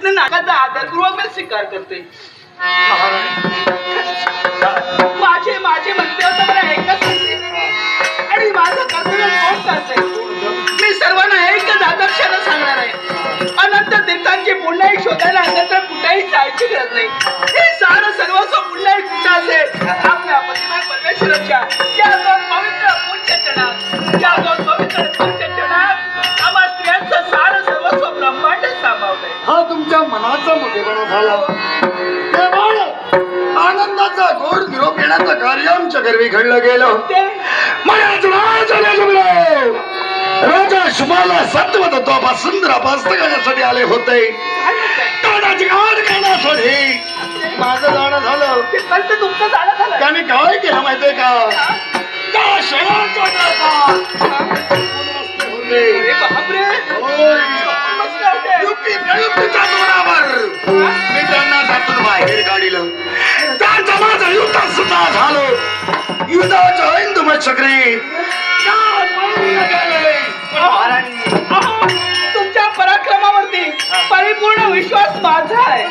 कृष्ण नागाचा आदरपूर्वक मी स्वीकार करते माझे माझे म्हणते होतं मला एकच आणि माझं कर्तव्य कोण करते मी सर्वांना एकच आदर्शानं सांगणार आहे. अनंत तीर्थांची पुण्याई शोधायला अन्यत्र कुठेही जायची गरज नाही. हे सारं सर्वस्व पुण्याई कुठं असेल. आपल्या पतिमाय परमेश्वराच्या. या दोन पवित्र पूज्य या दोन पवित्र पूज्य मोठेपणा झाला. केवळ आनंदाचा गोड निरोप येण्याचं कार्य आमच्या गर्वी घडलं गेलं. मनाच राजाने जमलं राजा शुभाला सत्व तत्वापासून रापास्त करण्यासाठी आले होते? तोंडाची गाठ करण्यासाठी माझं जाणं झालं. तुमचं झालं झालं. त्याने काय केलं माहितीये का? त्या शहराचा होते मी त्यांना त्यातून बाहेर काढिलं. त्यांचं माझं युद्ध सुद्धा झालं. युद्धाच्या हिंदुमय चक्री महाराणी. अहो, तुमच्या पराक्रमावरती परिपूर्ण विश्वास माझा आहे.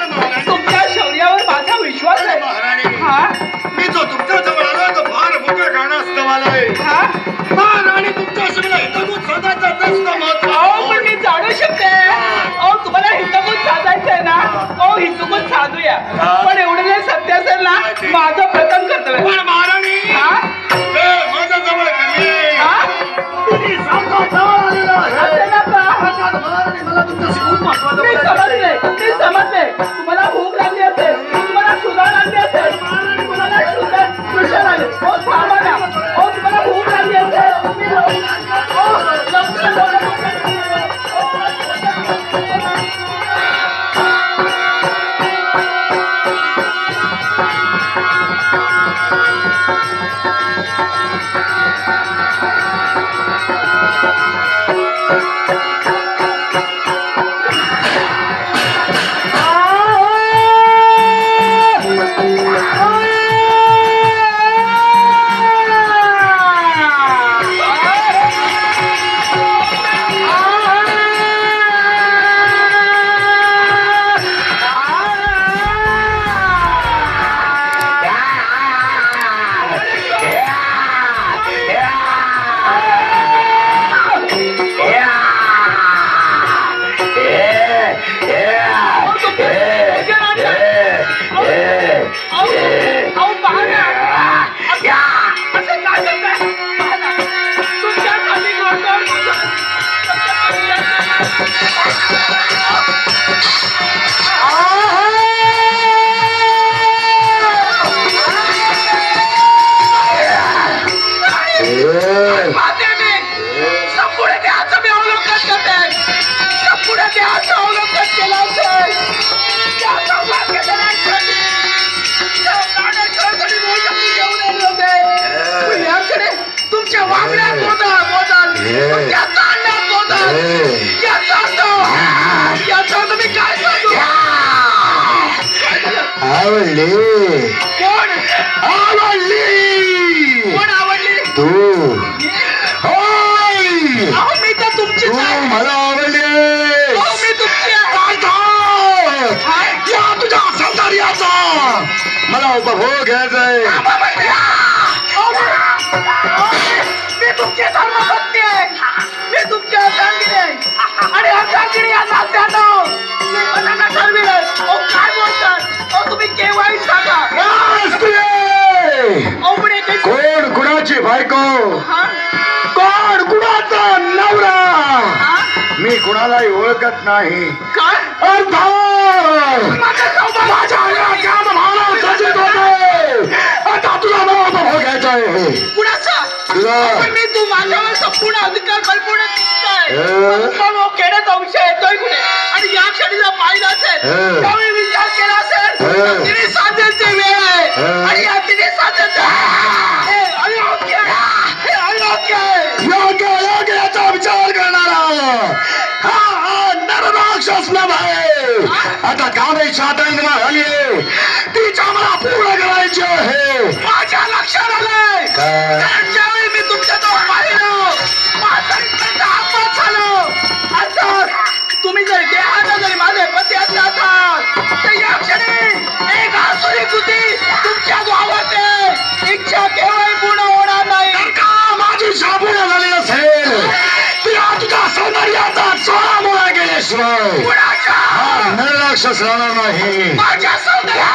तुमच्या शौर्यावर माझा विश्वास आहे. महाराणी? हा? मी जो तुमच्या जवळ आलो तो फार मोठं कारणास्तव आलोय हा महाराणी तुमच्याशी मला हितगुज साधायचा जास्त महत्त्व अहो पण मी जाणू शकते. अहो तुम्हाला हितगुज साधायचंय ना? अहो हितगुज साधूया. पण एवढं जर सत्य असेल ना? माझं प्रथम कर्तव्य. तुमच्या वागण्यात बदल, बदल. तुमच्या चालण्यात बदल. याचा अर्थ- याचा मी काय सांगू? काय? आवडली. कोण? आवडली. कोण आवडली? तू. होय. अहो मी तर तुमचीच तू आहे. मला आवडली. अहो मी तुमची आहे. अर्थात या तुझ्या सौंदर्याचा मला उपभोग घ्यायचाय मी या काय बोलतात तुम्ही सांगा. पण एक कोण कुणाची बायको? कोण कुणाचा नवरा? मी कुणालाही ओळखत नाही. काय? माझ्या सजित होते आता तुला उपभोग घ्यायचा आहे. कुणाचा. पण मी तू माझ्यावर संपूर्ण अधिकार परिपूर्ण तुमचा आहे अं? मग मग खेड्याचा विषय येतोय कुठे आणि या पाहिलं असेल. त्यावेळी विचार केला असेल. तिने साधेची वेळ आहे. आणि या तिने हे. हे आहे. योग्य योग्य याचा विचार करणारा हा हा आता कामे साधन झाली तिच्या मला पूर्ण करायची आहे माझ्या लक्षात आलंय राक्षस राहणार नाही. माझ्या सौंदर्या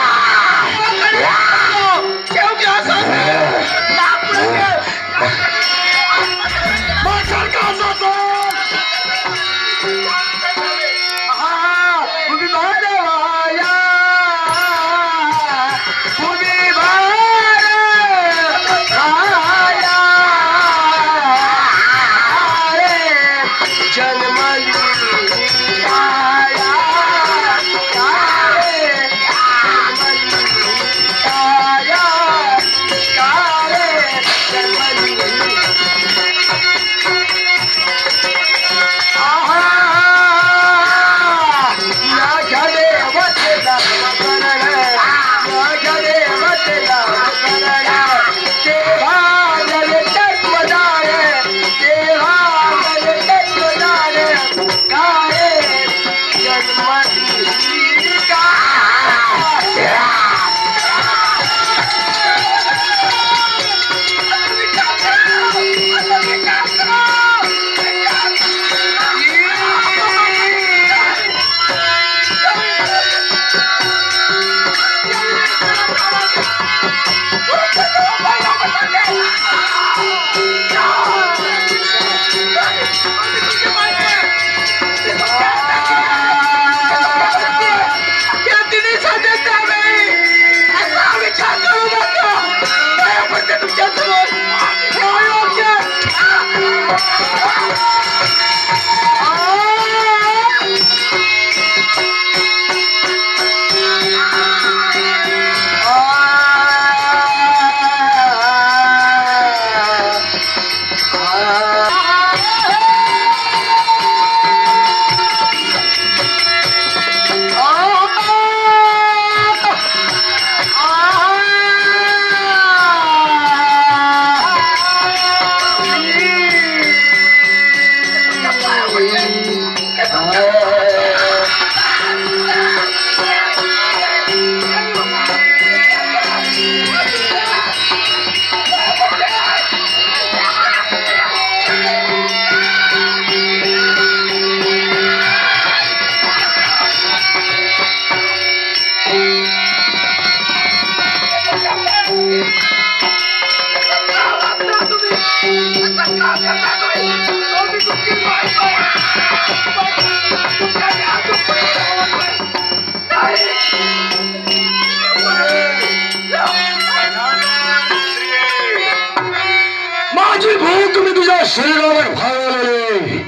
माझी भूक मी तुझ्या शरीरावर भागवलेली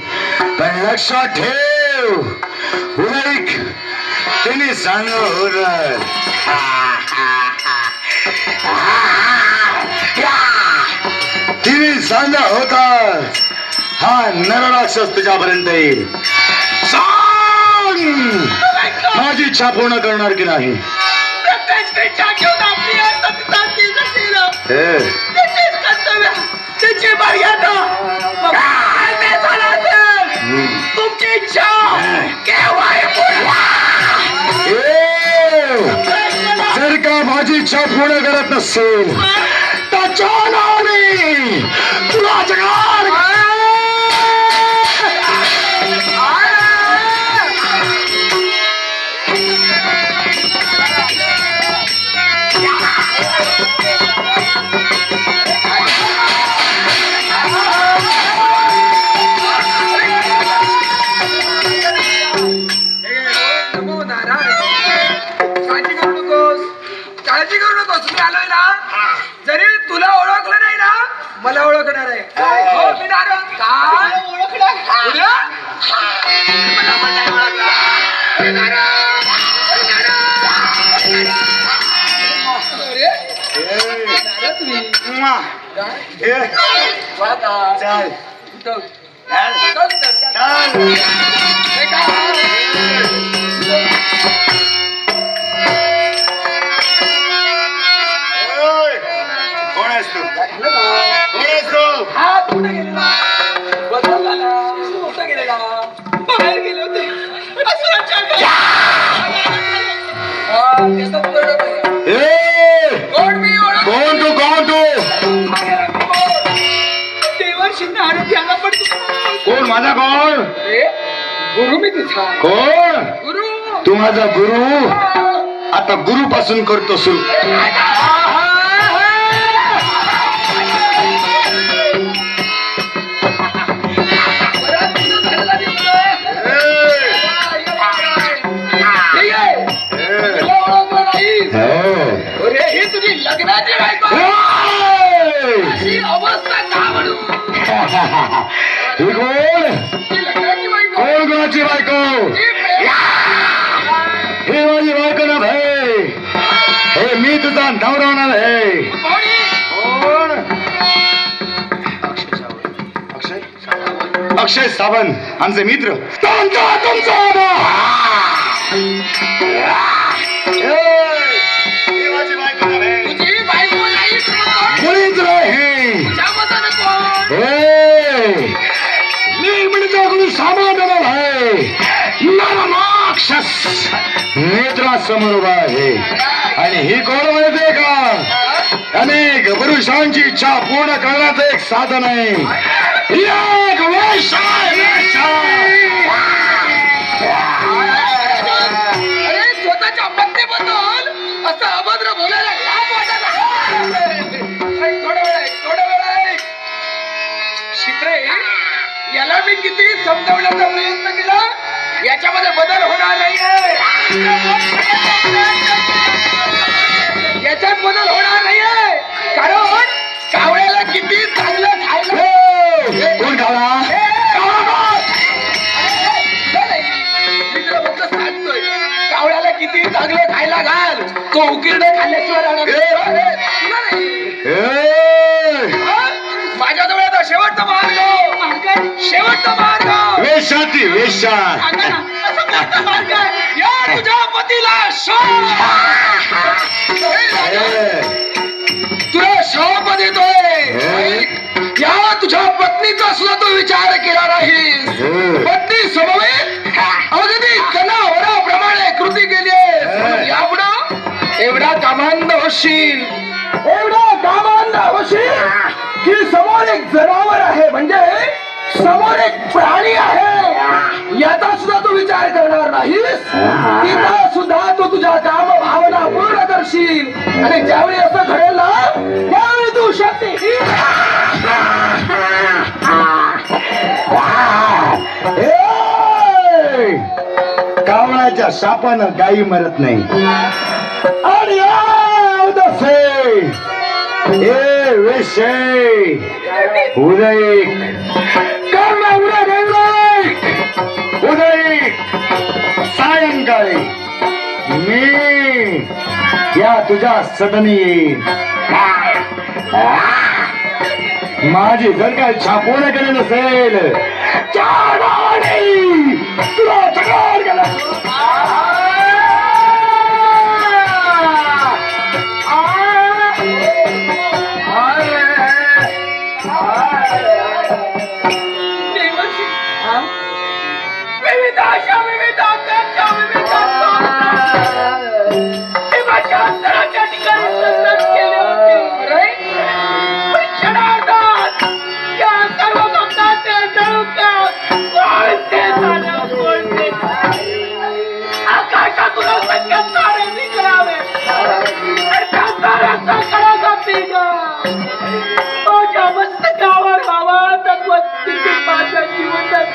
पण लक्षात ठेव उलैक तिने सांग तिने सांगा होता हा नरराक्षस तुझ्यापर्यंत येईल सांग! माझी इच्छा पूर्ण करणार की नाही. तुमची इच्छा. जर का माझी इच्छा पूर्ण करत नसेल त्याच्या नावाने तुला जगार मला ओळखणार आहे हो मी नारायण काय उद्या? कुठे गेलेला? बदल झाला कुठे गेलेला? बाहेर गेले होते. असं त्याचं कळलं नाही. ए! कोण मी ओळख कोण तू? कोण तू? देवर्षींना आनंद याला पण कोण? माझा कोण? गुरु मी तुझा कोण? गुरु. तू माझा गुरु? आता गुरु पासून करतो सुरू तुझी लग्नाची बायको. अशी अवस्था का म्हणू? ही कोण? ती लग्नाची बायको. कोण कोणाची बायको? ती हे माझी बायको ना भाई. हे मी तुझा नवरा ना भाई कोणी? कोण? अक्षय अक्षय? सावंत आमचे मित्र. तुमचा तुमचा राक्षस नेत्रासमोर उभा आहे. आणि ही कोण माहितीये का? अनेक पुरुषांची इच्छा पूर्ण करण्याचं एक साधन आहे. एक स्वतःच्या असं अभद्र बोलायला थोडा वेळ थोडा वेळ याला मी किती तो उकिरडे खाल्ल्याशिवाय राहणार आता शेवटचा मार्ग. शेवटचा मार्ग. वेश्या ती वेश्या सांगा ना, असं कोणता मार्ग आहे? या तुझ्या पतीला शोध. हे राजा, तुला शाप देतोय. या तुझ्या पत्नीचा सुद्धा तू विचार केला नाही. पत्नी समवेत होशील एवढा कामांध होशील की समोर एक जनावर आहे. म्हणजे समोर एक प्राणी आहे. याचा सुद्धा तू विचार करणार नाहीस. तिचा सुद्धा तू तुझ्या काम भावना पूर्ण करशील. आणि ज्यावेळी असं घडेल ना त्यावेळी तू शक्ती! कावळाच्या सापानं गायी मरत नाही. हे वेशे उदय कर्म उदय उदय उदय सायंकाळी. मी या तुझ्या सदनी. येईन माझी जर काय छापून केली नसेल. त्या नावाने तुला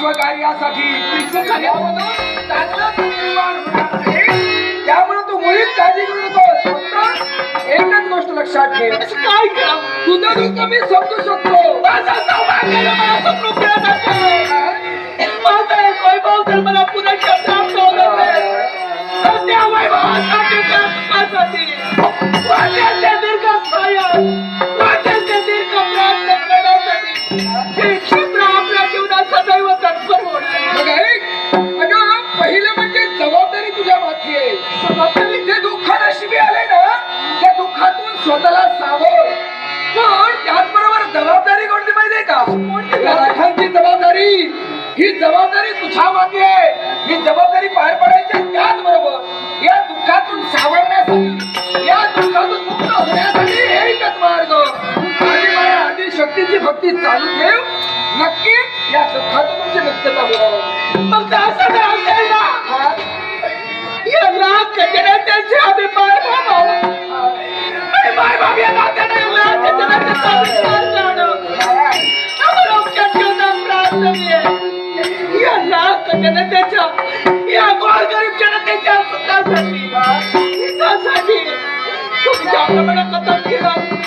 विश्वकार्यासाठी त्यामुळे तू मुलीच काळजी करू नको फक्त एकच गोष्ट लक्षात ठेव. काय तुझं दुःख मी समजू शकतो. माझा एक वैभव तर मला पुन्हा नाही. त्या वैभवासाठी वाटेल स्वतःला सावध पण त्याचबरोबर जबाबदारी कोणती माहितीये का? या जबाबदारी. ही जबाबदारी तुझ्या मागे आहे. ही जबाबदारी पार पडायची त्याचबरोबर या दुःखातून सावरण्यासाठी या दुःखातून मुक्त होण्यासाठी एकच मार्ग. आधी माझ्या आधी शक्तीची भक्ती चालू ठेव. नक्की या दुःखातून तुमची मुक्तता होणार मग असं जर असेल ना? या लाख कचऱ्याच्या आम्ही जनतेच्या या गोरगरीब जनतेच्या सुखासाठी हितासाठी तुमच्या प्रमाणे कथन केलं